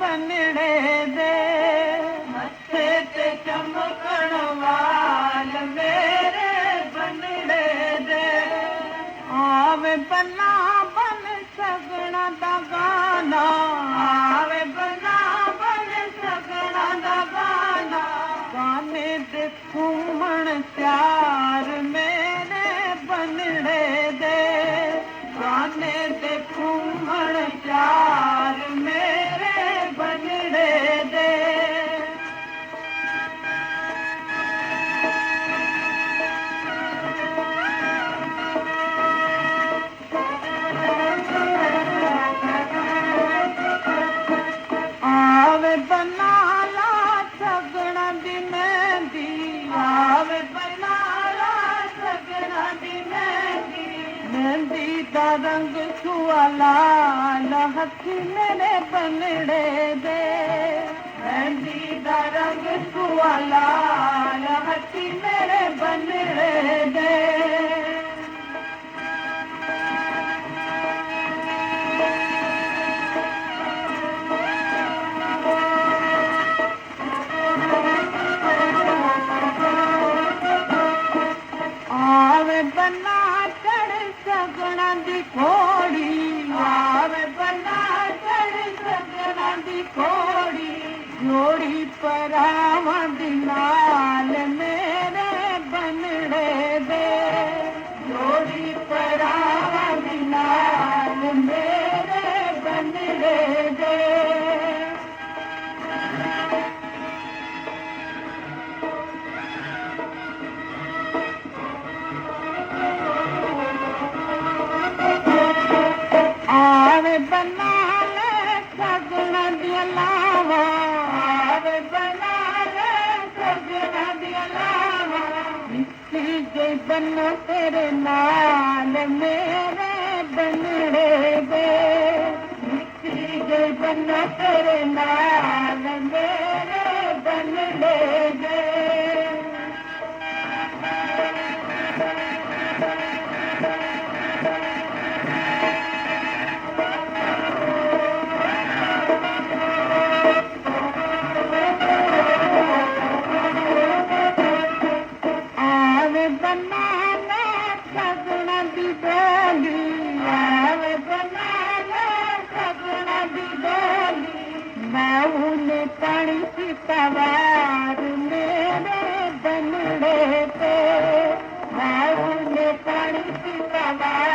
بنڻي the. مٿي تي چمڪڻ واري بنڙي آو پنا بن سگهن سڳڻ ته گانا. ته کومڻ تيار مين بنڻي Ah! रंग सुवाला न हथी दे। पनड़े का रंग सुवाला घोड़ी घोड़ी पर दिनाल मेरे बनड़े दे। घोड़ी पर दिनाल मेरे बनड़े दे। आवे बना ठीके बनो तेरे नाल मेरे बनड़े दे। ठीके बनो तेरे नाल मेरे बनड़े दे। हुन कणिक सवार मेरे बनड़े में पाणी कणिक सवार